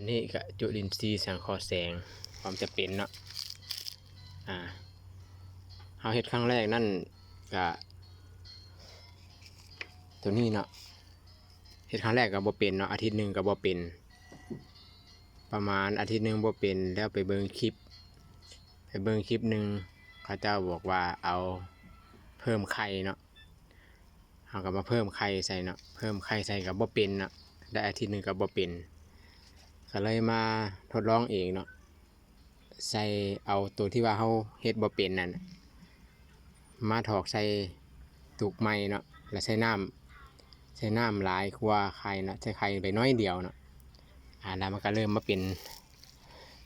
นนี้ก็จุลินทรีย์สังเคราะห์แสงความจะเป็นเนาะอ่าเฮาเฮ็ดครั้งแรกนั่นก็ตัวนี้เนาะเฮ็ดครั้งแรกก็บ่เป็นเนาะอาทิตย์หนึ่งก็บ่เป็น ประมาณอาทิตย์หนึ่งบ่เป็นแล้วไปเบิ่งคลิป ไปเบิ่งคลิปหนึ่งเขาเจ้าบอกว่าเอาเพิ่มไข่เนาะเฮาก็มาเพิ่มไข่ใส่เนาะเพิ่มไข่ใส่ก็บ่เป็นเนาะได้อาทิตย์หนึ่งก็บ่เป็น ก็เลยมาทดลองเองเนาะใส่เอาตัวที่ว่าเขาเฮ็ดบ่เป็นนั่นน่ะมาถอกใส่ตุกไม้เนาะแล้วใส่น้ำใส่น้ำหลายกว่าไข่เนาะใส่ไข่ไปน้อยเดียวเนาะอ่าแล้วมันก็เริ่มมาเป็น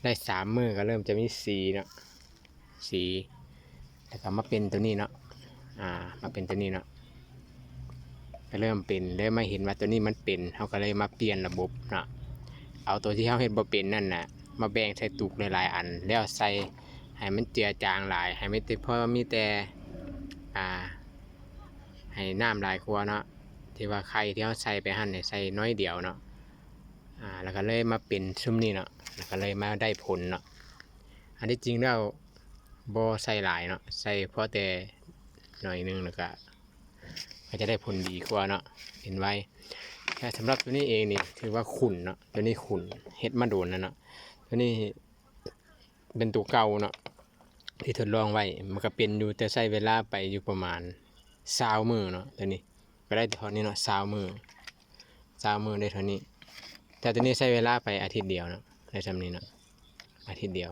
ได้สามมือก็เริ่มจะมีสีเนาะสีแล้วก็มาเป็นตัวนี้เนาะอ่ามาเป็นตัวนี้เนาะก็เริ่มเป็นเริ่มมาเห็นว่าตัวนี้มันเป็นเขาก็เลยมาเปลี่ยนระบบเนาะ เอาตัวที่เขาเฮ็ดบ่เป็นนั่นน่ะ มาแบ่งใส่ตุกหลายๆอัน แล้วใส่ให้มันเจือจางหลาย ให้ไม่ติดเพราะว่ามีแต่อ่า ให้น้ำหลายกว่าเนาะที่ว่าไข่ที่เขาใส่ไปหั่นเนี่ยใส่น้อยเดียวเนาะอ่าแล้วก็เลยมาเป็นซุ้มนี้เนาะแล้วก็เลยมาได้ผลเนาะอันที่จริงแล้วบ่ใส่หลายเนาะใส่เพราะแต่หน่อยนึงแล้วก็ก็จะได้ผลดีกว่าเนาะเห็นไว้ แต่สำหรับตัวนี้เองนี่ถือว่าขุนเนาะตัวนี้ขุนเฮ็ดมาโดนแล้วเนาะตัวนี้เป็นตัวเก่าเนาะที่ทดลองไว้มันก็เป็นอยู่แต่ใช้เวลาไปอยู่ประมาณสาวมือเนาะตัวนี้ก็ได้เท่านี้เนาะสาวมือสาวมือได้เท่านี้ แต่ตัวนี้ใช้เวลาไปอาทิตย์เดียวเนาะได้ทำนี้เนาะอาทิตย์เดียว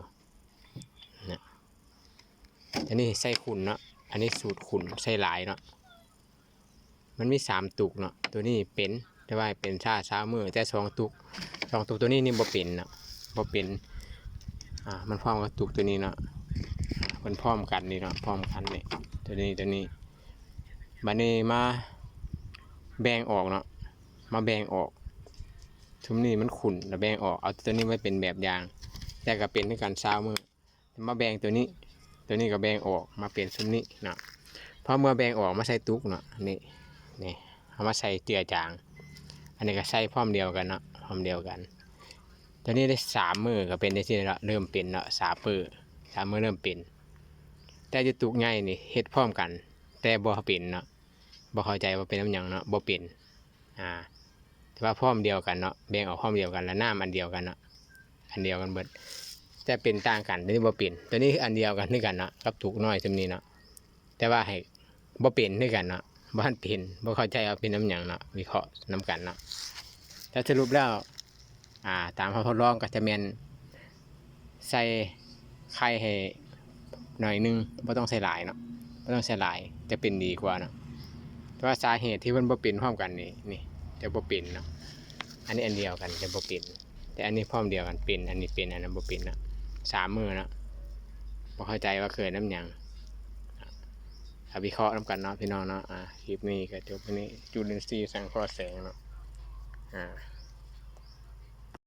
นะอันนี้ใส่ขุนเนาะอันนี้สูตรขุนใส่หลายเนาะมันมีสามตุกเนาะตัวนี้เป็น แต่ว่าเป็นชาเช้ามือแต่สองตุกสองตุกตัวนี้นี่บ่เป็นเนาะบ่เป็นอ่ามันพร้อมกับตุกตัวนี้เนาะมันพร้อมกันนี่เนาะพร้อมกันนี่ตัวนี้ตัวนี้บัดนี้มาแบ่งออกเนาะมาแบ่งออกทุมนี้มันขุ่นแล้วแบ่งออกเอาตัวนี้ไว้เป็นแบบอย่างแต่ก็เป็นที่การเช้ามือมาแบ่งตัวนี้ ตัวนี้ก็แบ่งออกมาเป็นชุมนี้เนาะพอเมื่อแบ่งออกมาใส่ตุกเนาะนี่นี่เอามาใส่เจือจาง นนี้ก็ใส่พร้อมเดียวกันเนาะพร้อมเดียวกันตอนนี้ได้สามมือก็เป็นได้ที่ละเริ่มเป็นเนาะสามมือสามมือเริ่มเป็น แต่จะตุกง่ายนี่เฮ็ดพร้อมกัน แต่บ่เป็นเนาะบ่เข้าใจว่าเป็นน้ำยังเนาะบ่เป็นอ่าแต่ว่าพร้อมเดียวกันเนาะแบ่งออกพร้อมเดียวกันแล้วน้ำอันเดียวกันเนาะอันเดียวกันเบิดแต่เป็นต่างกันตัวนี้บ่เป็นตัวนี้อันเดียวกันด้วยกันเนาะกับตุกน้อยจำนี้เนาะแต่ว่าให้บ่เป็นด้วยกันเนาะ บ้านเป็นบ่เข้าใจเอาเป็นน้ำหยังเนาะวิเคราะห์น้ำกันเนาะแต่สรุปแล้ว อ่า ตามเขาทดลองก็จะแมนใส่ไข่ให้หน่อยนึงบ่ต้องใส่หลายเนาะบ่ต้องใส่หลายจะเป็นดีกว่าเนาะเพราะว่าสาเหตุที่มันบ่เป็นพร้อมกันนี่นี่จะบ่เป็นเนาะอันนี้อันเดียวกันจะบ่เป็นแต่อันนี้พร้อมเดียวกันเป็นอันนี้เป็นอันนั้นบ่เป็นเนาะสามมือเนาะบ่เข้าใจว่าเกิดน้ำหยัง อะวิเคราะห์น้ำกันเนาะพี่น้องเนาะอ่าคลิปนี้ก็จบแค่นี้จุลินทรีย์สังเคราะห์แสงเนาะอ่า